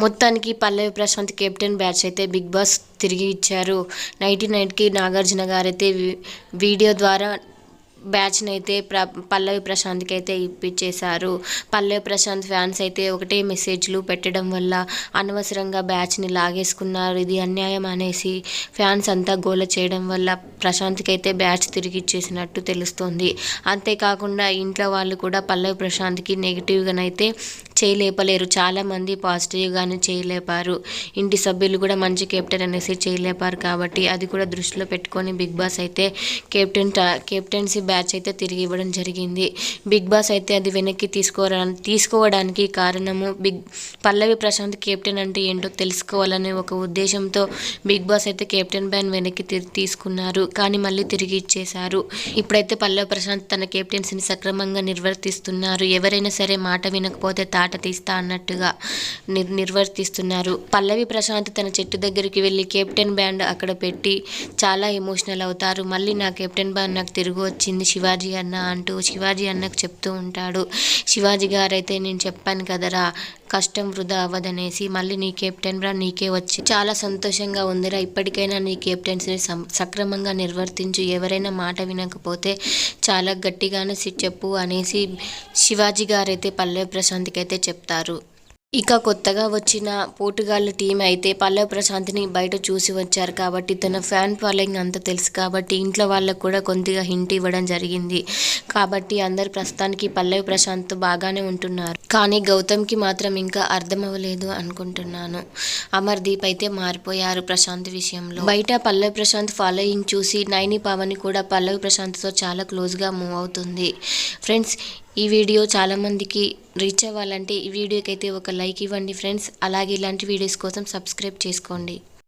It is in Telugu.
మొత్తానికి పల్లవి ప్రశాంత్ కెప్టెన్ బ్యాచ్ అయితే బిగ్ బాస్ తిరిగి ఇచ్చారు. నైన్టీ నైట్కి నాగార్జున గారైతే వీడియో ద్వారా బ్యాచ్ని అయితే ప్ర పల్లవి ప్రశాంత్కి అయితే ఇప్పించేశారు పల్లవి ప్రశాంత్ ఫ్యాన్స్ అయితే ఒకటే మెసేజ్లు పెట్టడం వల్ల అనవసరంగా బ్యాచ్ని లాగేసుకున్నారు. ఇది అన్యాయం అనేసి ఫ్యాన్స్ అంతా గోల చేయడం వల్ల ప్రశాంత్కి అయితే బ్యాచ్ తిరిగి ఇచ్చేసినట్టు తెలుస్తోంది. అంతేకాకుండా ఇంట్లో వాళ్ళు కూడా పల్లవి ప్రశాంత్కి నెగిటివ్గానైతే చేయలేపలేరు. చాలామంది పాజిటివ్గానే చేయలేపారు. ఇంటి సభ్యులు కూడా మంచి కెప్టెన్ అనేసి చేయలేపారు కాబట్టి అది కూడా దృష్టిలో పెట్టుకొని బిగ్ బాస్ అయితే కెప్టెన్ కెప్టెన్సీ బ్యాచ్ అయితే తిరిగి ఇవ్వడం జరిగింది. బిగ్ బాస్ అయితే అది వెనక్కి తీసుకోవడా తీసుకోవడానికి కారణము బిగ్ పల్లవి ప్రశాంత్ కెప్టెన్ అంటే ఏంటో తెలుసుకోవాలనే ఒక ఉద్దేశంతో బిగ్ బాస్ అయితే కెప్టెన్ బ్యాన్ వెనక్కి తీసుకున్నారు. కానీ మళ్ళీ తిరిగి ఇచ్చేశారు. ఇప్పుడైతే పల్లవి ప్రశాంత్ తన కెప్టెన్సీని సక్రమంగా నిర్వర్తిస్తున్నారు. ఎవరైనా సరే మాట వినకపోతే తాట తీస్తా అన్నట్టుగా నిర్ నిర్వర్తిస్తున్నారు. పల్లవి ప్రశాంత్ తన చెట్టు దగ్గరికి వెళ్ళి కెప్టెన్ బ్యాండ్ అక్కడ పెట్టి చాలా ఎమోషనల్ అవుతారు. మళ్ళీ నా కెప్టెన్ బ్యాండ్ నాకు తిరిగి వచ్చింది. శివాజీ అన్న అంటూ శివాజీ అన్నకు చెప్తూ ఉంటాడు. శివాజీ గారైతే నేను చెప్పాను కదరా కష్టం వృధా అవ్వదనేసి మళ్ళీ నీ కెప్టెన్ రా నీకే వచ్చి చాలా సంతోషంగా ఉందిరా. ఇప్పటికైనా నీ కెప్టెన్సీని సక్రమంగా నిర్వర్తించు. ఎవరైనా మాట వినకపోతే చాలా గట్టిగానే సి- చెప్పు అనేసి శివాజీ గారైతే పల్లె ప్రశాంత్కి అయితే చెప్తారు. ఇక కొత్తగా వచ్చిన పోటుగాళ్ళ టీం అయితే పల్లవి ప్రశాంత్ని బయట చూసి వచ్చారు కాబట్టి తన ఫ్యాన్ ఫాలోయింగ్ అంతా తెలుసు కాబట్టి ఇంట్లో వాళ్ళకు కూడా కొద్దిగా హింట్ ఇవ్వడం జరిగింది. కాబట్టి అందరు ప్రస్తుతానికి పల్లవి ప్రశాంత్ బాగానే ఉంటున్నారు. కానీ గౌతమ్కి మాత్రం ఇంకా అర్థం అవ్వలేదు అనుకుంటున్నాను. అమర్దీప్ అయితే మారిపోయారు ప్రశాంత్ విషయంలో. బయట పల్లవి ప్రశాంత్ ఫాలోయింగ్ చూసి నైని పవన్ కూడా పల్లవి ప్రశాంత్తో చాలా క్లోజ్గా మూవ్ అవుతుంది. ఫ్రెండ్స్ ఈ వీడియో చాలామందికి రీచ్ అవ్వాలంటే ఈ వీడియోకి అయితే ఒక లైక్ ఇవ్వండి ఫ్రెండ్స్ అలాగే ఇలాంటి వీడియోస్ కోసం సబ్స్క్రైబ్ చేసుకోండి.